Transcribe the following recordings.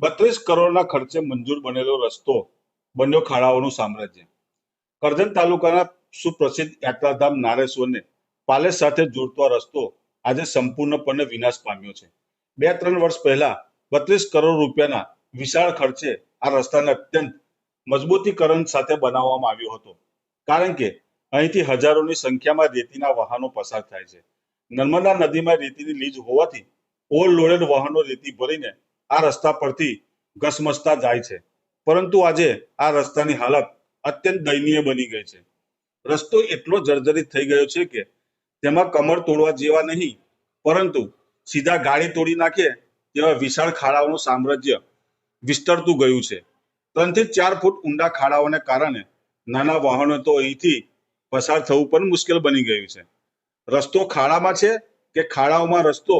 બત્રીસ કરોડના ખર્ચે મંજૂર બનેલો રસ્તો બન્યો ખાડાઓનું સામ્રાજ્ય. કરજણ તાલુકાના સુપ્રસિદ્ધ યાત્રાધામ નારેશ્વરને પાલેસ સાથે જોડતો રસ્તો આજે સંપૂર્ણપણે વિનાશ પામ્યો છે. બે ત્રણ વર્ષ પહેલા બત્રીસ કરોડ રૂપિયાના વિશાળ ખર્ચે આ રસ્તાને અત્યંત મજબૂતીકરણ સાથે બનાવવામાં આવ્યો હતો. કારણ કે અહીંથી હજારોની સંખ્યામાં રેતીના વાહનો પસાર થાય છે. નર્મદા નદીમાં રેતીની લીજ હોવાથી ઓવરલોડેડ વાહનો રેતી ભરીને આ રસ્તા પરથી ઘસમસતા જાય છે. પરંતુ આજે આ રસ્તાની હાલત અત્યંત દયનીય બની ગઈ છે. રસ્તો એટલો જર્જરિત થઈ ગયો છે કે તેમાં કમર તોડવા જેવા નહીં, પરંતુ સીધા ગાડી તોડી નાખે તેવા વિશાળ ખાડાઓનું સામ્રાજ્ય વિસ્તરતું ગયું છે. ત્રણથી ચાર ફૂટ ઊંડા ખાડાઓને કારણે નાના વાહનો તો અહીંથી પસાર થવું પણ મુશ્કેલ બની ગયું છે. રસ્તો ખાડામાં છે કે ખાડાઓમાં રસ્તો?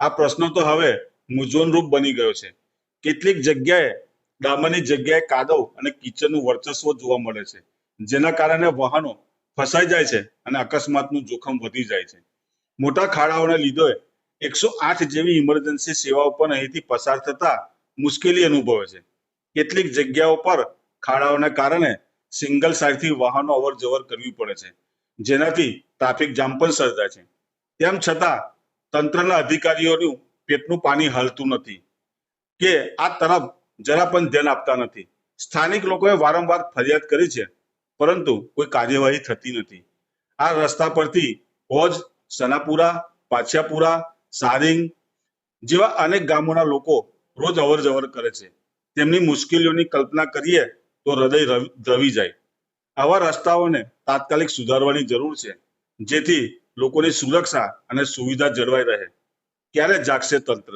આ પ્રશ્ન તો હવે મૂંઝવણરૂપ બની ગયો છે. કેટલીક જગ્યાએ ડામરની જગ્યાએ કાદવ અને કિચનનું વર્ચસ્વ જોવા મળે છે, જેના કારણે વાહનો ફસાઈ જાય છે અને અકસ્માતનું જોખમ વધી જાય છે. મોટા ખાડાઓને લીધે એકસો આઠ જેવી ઇમરજન્સી સેવાઓ પણ અહીંથી પસાર થતા મુશ્કેલી અનુભવે છે. કેટલીક જગ્યાઓ પર ખાડાઓને કારણે સિંગલ સાઈડથી વાહનો અવર જવર કરવી પડે છે, જેનાથી ટ્રાફિક જામ પણ સર્જાય છે. તેમ છતાં તંત્રના અધિકારીઓનું પેટનું પાણી હાલતું નથી, કે આ તરફ જરા પણ ધ્યાન આપતા નથી. સ્થાનિક લોકોએ વારંવાર ફરિયાદ કરી છે, પરંતુ કોઈ કાર્યવાહી થતી નથી. આ રસ્તા પરથી હોજ, સનાપુરા, પાછિયાપુરા, સારિંગ જેવા અનેક ગામોના લોકો રોજ અવર જવર કરે છે. તેમની મુશ્કેલીઓની કલ્પના કરીએ તો હૃદય રવ- દ્રવી જાય. આવા રસ્તાઓને તાત્કાલિક સુધારવાની જરૂર છે, જેથી લોકોની સુરક્ષા અને સુવિધા જળવાઈ રહે. ક્યારે જાગશે તંત્ર?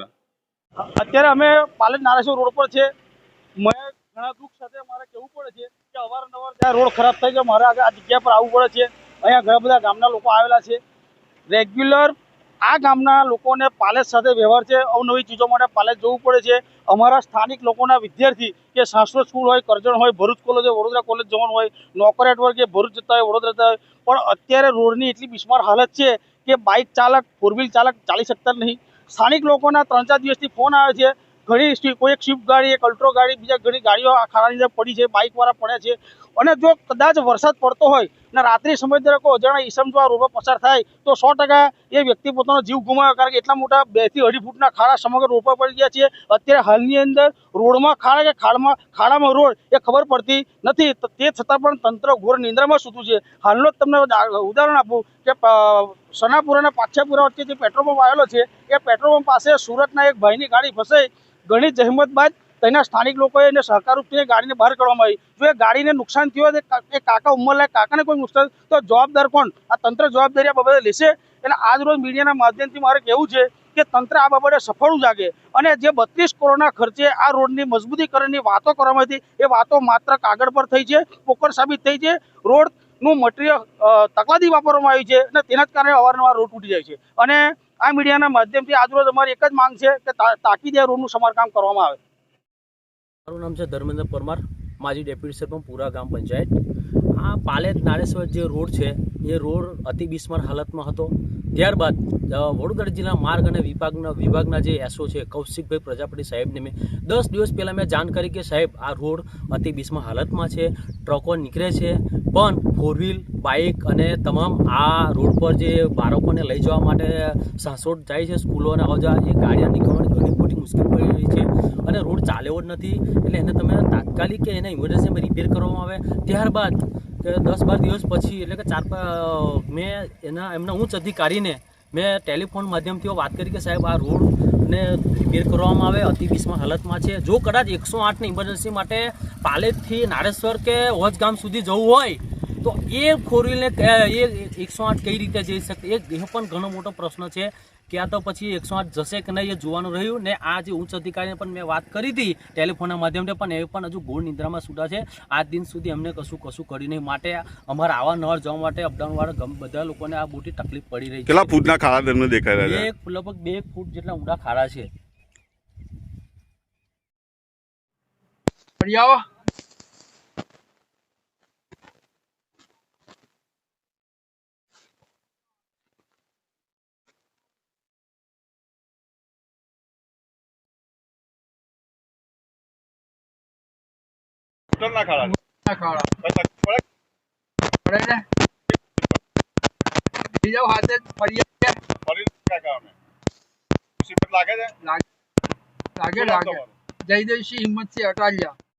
અત્યારે અમે પાલન નારેશ્વર રોડ પર છે. મેં ઘણા દુઃખ સાથે મારે કહેવું પડે છે કે અવારનવાર ત્યાં રોડ ખરાબ થઈ ગયો મારે આ જગ્યા પર આવવું પડે છે. અહીંયા ઘણા બધા ગામના લોકો આવેલા છે. રેગ્યુલર આ ગામના લોકોને પાલેજ સાથે વ્યવહાર છે. અવનવી ચીજો માટે પાલેજ જવું પડે છે. અમારા સ્થાનિક લોકોના વિદ્યાર્થી કે સાંસ્કૃત સ્કૂલ હોય, કરજણ હોય, ભરૂચ કોલેજ હોય, વડોદરા કોલેજ જવાનું હોય નોકરિયાત વર્ગ ભરૂચ જતા હોય, વડોદરા જતા હોય. પણ અત્યારે રોડની એટલી બિસ્માર હાલત છે કે બાઇક ચાલક ફોર વ્હીલ ચાલક ચાલી શકતા નહીં. સ્થાનિક લોકોના ત્રણ ચાર દિવસથી ફોન આવે છે. ઘણી કોઈ એક સ્વિફ્ટ ગાડી, એક અલ્ટ્રો ગાડી, બીજા ઘણી ગાડીઓ આ ખાડાની અંદર પડી છે, બાઇકવાળા પડ્યા છે. અને જો કદાચ વરસાદ પડતો હોય અને રાત્રિ સમય દરેક અજાણા ઈસમ જો આ રોડ પસાર થાય, તો સો ટકા એ વ્યક્તિ પોતાનો જીવ ગુમાવે, કારણ કે એટલા મોટા બેથી અઢી ફૂટના ખાડા સમગ્ર રોડ પડી ગયા છે. અત્યારે હાલની અંદર રોડમાં ખાડા કે ખાડામાં ખાડામાં રોડ એ ખબર પડતી નથી. તે છતાં પણ તંત્ર ઘોર નિંદ્રામાં સૂતું છે. હાલનો જ તમને ઉદાહરણ આપું કે સનાપુરા અને પાછાપુરા વચ્ચે જે પેટ્રોલ પંપ આવેલો છે, એ પેટ્રોલ પંપ પાસે સુરતના એક ભાઈની ગાડી ફસાઈ. ઘણી જહેમત બાદ તેના સ્થાનિક લોકોએ એને સહકારરૂપથી એ ગાડીને બહાર કાઢવામાં આવી. જો એ ગાડીને નુકસાન થયું હોય એ કાકા ઉંમરલાયક કાકાને કોઈ નુકસાન તો જવાબદાર કોણ? આ તંત્ર જવાબદારી આ બાબતે લેશે. એટલે આજ રોજ મીડિયાના માધ્યમથી મારે કહેવું છે કે તંત્ર આ બાબતે સફળ જાગે અને જે બત્રીસ કરોડના ખર્ચે આ રોડની મજબૂતીકરણની વાતો કરવામાં હતી, એ વાતો માત્ર કાગળ પર થઈ છે પોકર સાબિત થઈ છે. રોડનું મટીરિયલ તકલાદી વાપરવામાં આવ્યું છે અને તેના જ કારણે અવારનવાર રોડ તૂટી જાય છે. અને આ મીડિયાના માધ્યમથી આજરોજ અમારી એક જ માંગ છે કે તાકીદે રોડનું સમારકામ કરવામાં આવે. મારું નામ છે ધર્મેન્દ્ર પરમાર. માજી ડેપ્યુટી સરપંચ પૂરા ગામ પંચાયત. આ પાલેત નારેશ્વર જે રોડ છે, એ રોડ અતિ બિસ્માર હાલતમાં હતો. ત્યારબાદ વડોદરા જિલ્લા માર્ગ અને વિભાગના વિભાગના જે એસઓ છે, કૌશિકભાઈ પ્રજાપતિ સાહેબને મેં દસ દિવસ પહેલાં મેં જાણ કરી કે સાહેબ, આ રોડ અતિ બિસ્માર હાલતમાં છે, ટ્રકો નીકળે છે, પણ ફોર વ્હીલ બાઇક અને તમામ આ રોડ પર જે બાળકોને લઈ જવા માટે સાસોટ જાય છે સ્કૂલોને આવવા એ નીકળવાની મોટી મુશ્કેલ પડી રહી છે અને રોડ ચાલ્યો જ નથી. એટલે એને તમે તાત્કાલિક કે એને ઇમરજન્સીમાં રિપેર કરવામાં આવે ત્યારબાદ દસ બાર દિવસ પછી, એટલે કે ચાર મેં એના, એમના ઉચ્ચ અધિકારીને મેં ટેલિફોન માધ્યમથી વાત કરી કે સાહેબ, આ રોડને રિપેર કરવામાં આવે. અતિ બિસ્માર હાલતમાં છે. જો કદાચ એકસો આઠની ઇમરજન્સી માટે પાલેજથી નારેશ્વર કે હોજ ગામ સુધી જવું હોય, તો એ ખોરીને એ એકસો આઠ કઈ રીતે જઈ શકે? એ પણ ઘણો મોટો પ્રશ્ન છે. કે આ તો પછી એકસો આઠ જશે કે નહીં એ જોવાનું રહ્યું. ને આ જે ઉચ્ચ અધિકારીને પણ મેં વાત કરી હતી ટેલિફોનના માધ્યમથી પણ એ પણ હજુ ગોળ નિંદ્રામાં છૂટા છે. આજ દિન સુધી અમને કશું કશું કરી નહીં. માટે અમારા આવા નવાર જવા માટે અપડાઉનવાળા ગમ બધા લોકોને આ મોટી તકલીફ પડી રહી કેટલા ફૂટના ખાડા તમને દેખાય રહ્યા છે? એક લગભગ બે ફૂટ જેટલા ઊંડા ખાડા છે. ફરી ખાડા ના ખાડા કઈ તકલીફ પડે ને? બીજા હાથે ફરી ફરી ક્યાં કારણે મુસીબત લાગે છે? લાગે લાગે? જયદેવસિંહ હિંમતસિંહ અટાલિયા.